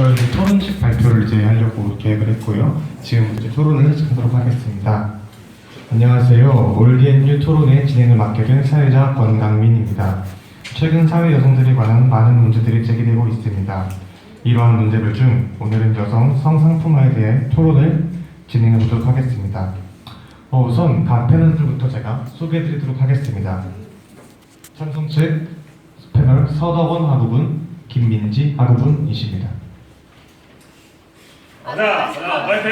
저희 이제 토론식 발표를 이제 하려고 계획을 했고요. 지금 이제 토론을 시작하도록 하겠습니다. 안녕하세요. 올리엔유 토론의 진행을 맡게 된 사회자 권강민입니다. 최근 사회 여성들에 관한 많은 문제들이 제기되고 있습니다. 이러한 문제들 중 오늘은 여성 성상품화에 대해 토론을 진행해 보도록 하겠습니다. 어, 우선 각 패널들부터 제가 소개해 드리도록 하겠습니다. 찬성 측 패널 서덕원 하부분, 김민지 하부분이십니다. 가자, 가자, 파이팅!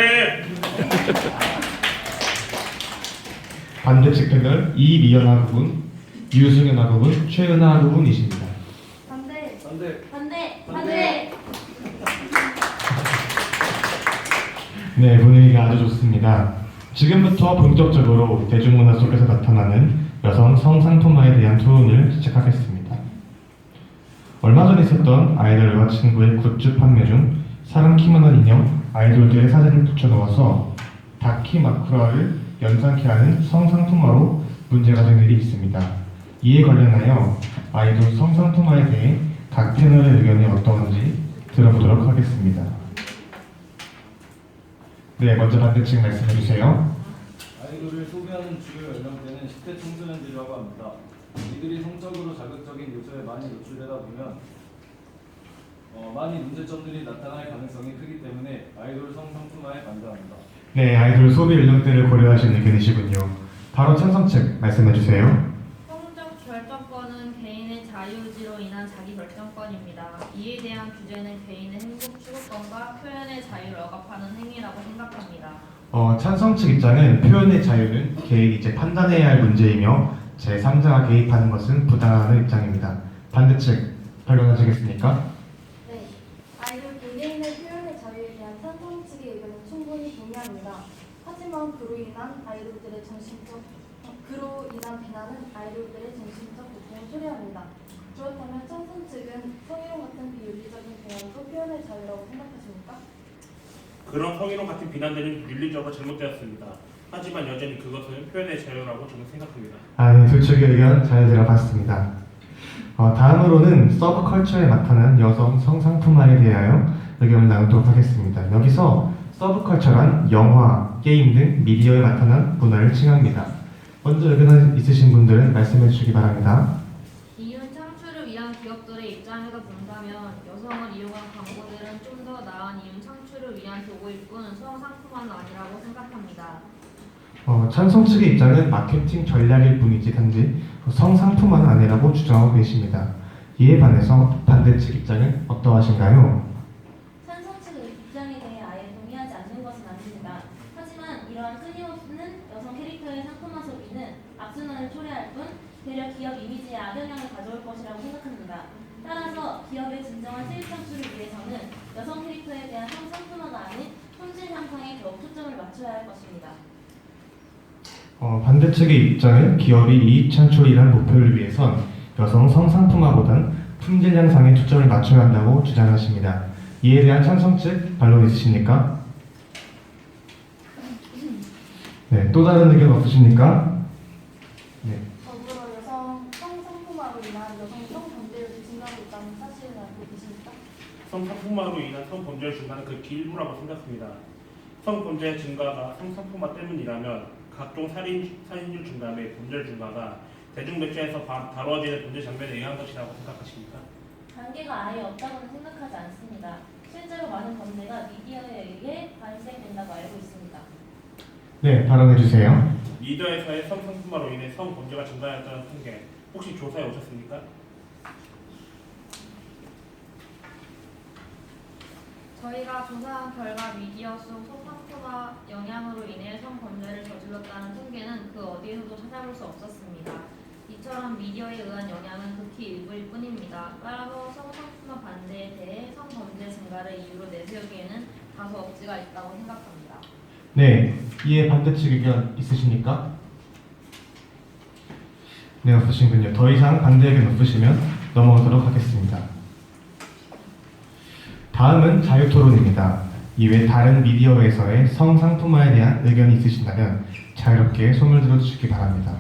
반대 측 패널 이미연 하부분, 유승현 하부분, 최은하 하부분이십니다. 반대 안돼. 반대 반대 네, 분위기가 아주 좋습니다. 지금부터 본격적으로 대중문화 속에서 나타나는 여성 성상품화에 대한 토론을 시작하겠습니다. 얼마 전 있었던 아이돌과 친구의 굿즈 판매 중 사람 키만한 인형 아이돌들의 사진을 붙여넣어서 다키 마쿠라를 연상케 하는 성상품화로 문제가 된 일이 있습니다. 이에 관련하여 아이돌 성상품화에 대해 각 패널의 의견이 어떠한지 들어보도록 하겠습니다. 네, 먼저 반대측 말씀해 주세요. 아이돌을 소비하는 주요 연령대는 10대 청소년들이라고 합니다. 이들이 성적으로 자극적인 요소에 많이 노출되다 보면 어, 많이 문제점들이 나타날 가능성이 크기 때문에 아이돌 성상품화에 반대합니다. 네, 아이돌 소비 연령대를 고려하신 의견이시군요. 바로 찬성 측 말씀해 주세요. 성적 결정권은 개인의 자유의지로 인한 자기 결정권입니다. 이에 대한 규제는 개인의 행복 추구권과 표현의 자유를 억압하는 행위라고 생각합니다. 어, 찬성 측 입장은 표현의 자유는 개인이 이제 판단해야 할 문제이며 제3자가 개입하는 것은 부당하다는 입장입니다. 반대측 발언하시겠습니까? 네, 아이돌 개개인의 표현의 자유에 대한 찬성 측의 의견은 충분히 동의합니다. 하지만 그로 인한 아이돌들의 정신적 어, 그로 인한 비난은 아이돌들의 정신적 고통을 초래합니다. 그렇다면 찬성 측은 성희롱 같은 비윤리적인 대응도 표현의 자유라고 생각하십니까? 그런 성희롱 같은 비난들은 윤리적으로 잘못되었습니다. 하지만 여전히 그것은 표현의 자유라고 저는 생각합니다. 아, 네, 두 측의 의견 잘 들어봤습니다. 어, 다음으로는 서브컬처에 나타나는 여성 성상품화에 대하여 의견을 나누도록 하겠습니다. 여기서 서브컬처란 영화, 게임 등 미디어에 나타난 문화를 칭합니다. 먼저 의견 있으신 분들은 말씀해 주시기 바랍니다. 이윤 창출을 위한 기업들의 입장에서 본다면 여성을 이용한 광고들은 좀 더 나은 이윤 창출을 위한 도구일 뿐 성상품화는 아니라고 생각합니다. 어, 찬성 측의 입장은 마케팅 전략일 뿐이지 단지 성상품화는 아니라고 주장하고 계십니다. 이에 반해서 반대 측 입장은 어떠하신가요? 찬성 측의 입장에 대해 아예 동의하지 않는 것은 아닙니다. 하지만 이러한 끊임없는 여성 캐릭터의 상품화 소비는 악순환을 초래할 뿐 되려 기업 이미지에 악영향을 가져올 것이라고 생각합니다. 따라서 기업의 진정한 수익 창출을 위해서는 여성 캐릭터에 대한 성상품화가 아닌 품질 향상에 더욱 초점을 맞춰야 할 것입니다. 어, 반대 측의 입장은 기업이 이익 창출이란 목표를 위해선 여성 성상품화보단 품질 향상에 초점을 맞춰야 한다고 주장하십니다. 이에 대한 찬성 측 반론 있으십니까? 네, 또 다른 의견 없으십니까? 네, 더불어 여성 성상품화로 인한 여성 성범죄율이 증가하고 있다는 사실을 알고 계십니까? 성상품화로 인한 성범죄의 증가는 극히 일부라고 생각합니다. 성범죄 증가가 성상품화 때문이라면 각종 살인, 살인율 증가 및 범죄 증가가 대중매체에서 바- 다뤄지는 범죄 장면에 의한 것이라고 생각하십니까? 관계가 아예 없다고는 생각하지 않습니다. 실제로 많은 범죄가 미디어에 의해 발생된다고 알고 있습니다. 네, 발언해 주세요. 미디어에서의 성상품화로 인해 성범죄가 증가했다는 통계 혹시 조사해 오셨습니까? 저희가 조사한 결과 미디어 속 성상품화 영향으로 인해 성범죄를 저질렀다는 통계는 그 어디에서도 찾아볼 수 없었습니다. 이처럼 미디어에 의한 영향은 극히 일부일 뿐입니다. 따라서 성상품화 반대에 대해 성범죄 증가를 이유로 내세우기에는 다소 억지가 있다고 생각합니다. 네, 이에 반대 측 의견 있으십니까? 네, 없으신군요. 더 이상 반대 의견 없으시면 넘어가도록 하겠습니다. 다음은 자유토론입니다. 이외 다른 미디어에서의 성상품화에 대한 의견이 있으신다면 자유롭게 손을 들어주시기 바랍니다.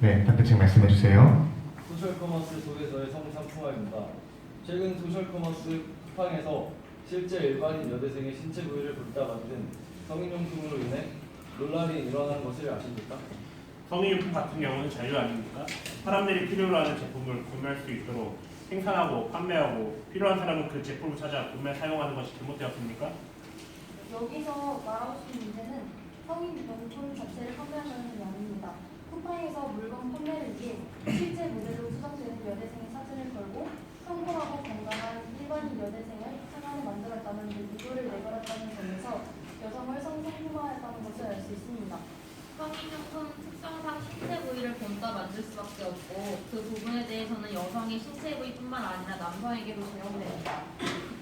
네, 반대측 말씀해 주세요. 소셜 커머스 속에서의 성상품화입니다. 최근 소셜 커머스 쿠팡에서 실제 일반인 여대생의 신체 부위를 본따 만든 성인용품으로 인해 논란이 일어나는 것을 아십니까? 성인용품 같은 경우는 자유 아닙니까? 사람들이 필요로 하는 제품을 구매할 수 있도록 생산하고 판매하고 필요한 사람은 그 제품을 찾아 구매 사용하는 것이 잘못되었습니까? 여기서 말하고 싶은 문제는 성인 명품 자체를 판매하는 게 아닙니다. 쿠팡에서 물건 판매를 위해 실제 모델로 수정되는 여대생의 사진을 걸고 성공하고 건강한 일반인 여대생을 상안에 만들었다는 누구를 내걸었다는 점에서 여성을 성상품화했다는 것을 알 수 있습니다. 성인용품 특성상 신체 부위를 본따 만들 수밖에 없고 그 부분에 대해서는 여성의 신체 부위뿐만 아니라 남성에게도 적용됩니다.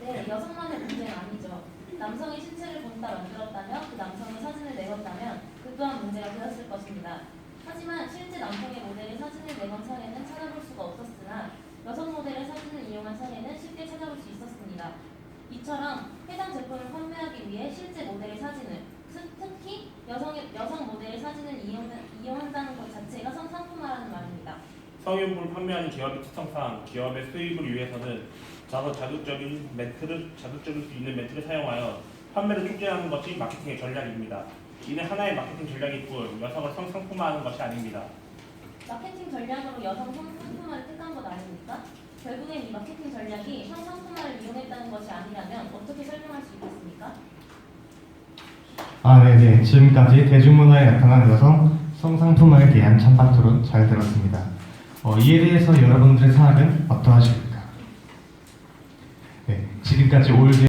네, 여성만의 문제는 아니죠. 남성이 신체를 본따 만들었다며 그 남성의 사진을 내건다면 그 또한 문제가 되었을 것입니다. 하지만 실제 남성의 모델의 사진을 내건 사례는 찾아볼 수가 없었으나 여성 모델의 사진을 이용한 사례는 쉽게 찾아볼 수 있었습니다. 이처럼 해당 제품을 판매하기 위해 실제 모델의 사진을 특- 특히 여성의 여성 모델의 사진을 이용, 이용한다는 것 자체가 성상품화라는 말입니다. 성인용품을 판매하는 기업의 특성상 기업의 수입을 위해서는 자서 자극적인 멘트를 자극적일 수 있는 멘트를 사용하여 판매를 촉진하는 것이 마케팅의 전략입니다. 이는 하나의 마케팅 전략일 뿐 여성을 성상품화하는 것이 아닙니다. 마케팅 전략으로 여성 성상품화를 택한 것 아닙니까? 결국엔 이 마케팅 전략이 성상품화를 이용했다는 것이 아니라면 어떻게 설명할 수 있겠습니까? 아, 네네. 지금까지 대중문화에 나타난 여성 성상품화에 대한 찬반 토론 잘 들었습니다. 어, 이에 대해서 여러분들의 생각은 어떠하십니까? 네, 지금까지 올드